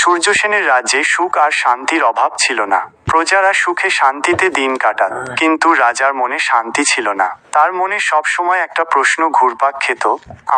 সূর্যসেনের রাজ্যে সুখ আর শান্তির অভাব ছিল না। প্রজারা সুখে শান্তিতে দিন কাটাত, কিন্তু রাজার মনে শান্তি ছিল না। তার মনে সবসময় একটা প্রশ্ন ঘুরপাক খেত,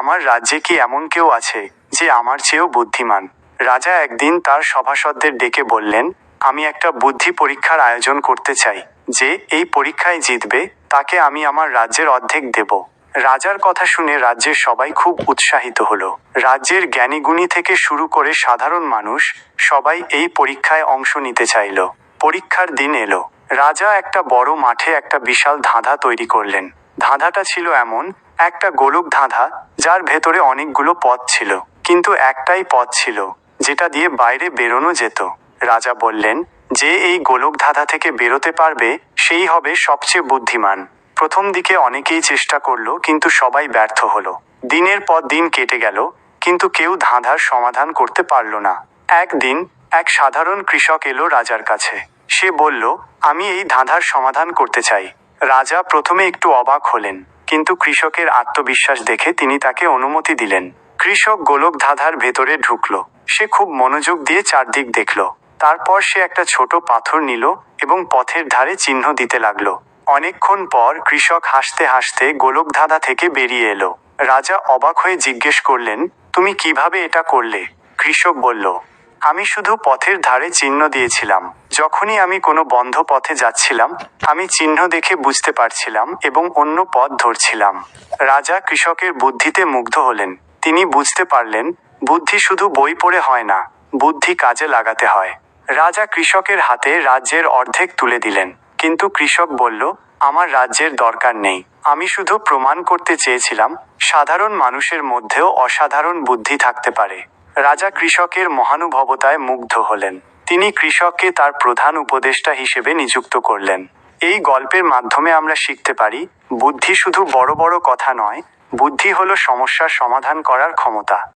আমার রাজ্যে কি এমন কেউ আছে যে আমার চেয়েও বুদ্ধিমান? রাজা একদিন তার সভাসদদের ডেকে বললেন, আমি একটা বুদ্ধি পরীক্ষার আয়োজন করতে চাই। যে এই পরীক্ষায় জিতবে, তাকে আমি আমার রাজ্যের অর্ধেক দেব। রাজার কথা শুনে রাজ্যের সবাই খুব উৎসাহিত হলো। রাজ্যের জ্ঞানীগুণী থেকে শুরু করে সাধারণ মানুষ সবাই এই পরীক্ষায় অংশ নিতে চাইল। পরীক্ষার দিন এলো। রাজা একটা বড় মাঠে একটা বিশাল ধাঁধা তৈরি করলেন। ধাঁধাটা ছিল এমন, একটা গোলক ধাঁধা যার ভেতরে অনেকগুলো পথ ছিল। কিন্তু একটাই পথ ছিল, যেটা দিয়ে বাইরে বেরোনো যেত। রাজা বললেন, যে এই গোলক ধাঁধা থেকে বেরোতে পারবে, সেই হবে সবচেয়ে বুদ্ধিমান। প্রথম দিকে অনেকেই চেষ্টা করল, কিন্তু সবাই ব্যর্থ হলো। দিনের পর দিন কেটে গেল, কিন্তু কেউ ধাঁধার সমাধান করতে পারল না। একদিন এক সাধারণ কৃষক এলো রাজার কাছে। সে বলল, আমি এই ধাঁধার সমাধান করতে চাই। রাজা প্রথমে একটু অবাক হলেন, কিন্তু কৃষকের আত্মবিশ্বাস দেখে তিনি তাকে অনুমতি দিলেন। কৃষক গোলক ধাঁধার ভেতরে ঢুকল। সে খুব মনোযোগ দিয়ে চারদিক দেখল। তারপর সে একটা ছোট পাথর নিল এবং পথের ধারে চিহ্ন দিতে লাগল। অনেকক্ষণ পর কৃষক হাসতে হাসতে গোলকধাঁধা থেকে বেরিয়ে এলো। রাজা অবাক হয়ে জিজ্ঞেস করলেন, তুমি কীভাবে এটা করলে? কৃষক বলল, আমি শুধু পথের ধারে চিহ্ন দিয়েছিলাম। যখনই আমি কোনো বন্ধ পথে যাচ্ছিলাম, আমি চিহ্ন দেখে বুঝতে পারছিলাম এবং অন্য পথ ধরছিলাম। রাজা কৃষকের বুদ্ধিতে মুগ্ধ হলেন। তিনি বুঝতে পারলেন, বুদ্ধি শুধু বই পড়ে হয় না, বুদ্ধি কাজে লাগাতে হয়। রাজা কৃষকের হাতে রাজ্যের অর্ধেক তুলে দিলেন। কিন্তু কৃষক বলল, আমার রাজ্যের দরকার নেই। আমি শুধু প্রমাণ করতে চেয়েছিলাম, সাধারণ মানুষের মধ্যেও অসাধারণ বুদ্ধি থাকতে পারে। রাজা কৃষকের মহানুভবতায় মুগ্ধ হলেন। তিনি কৃষককে তার প্রধান উপদেষ্টা হিসেবে নিযুক্ত করলেন। এই গল্পের মাধ্যমে আমরা শিখতে পারি, বুদ্ধি শুধু বড় বড় কথা নয়, বুদ্ধি হলো সমস্যার সমাধান করার ক্ষমতা।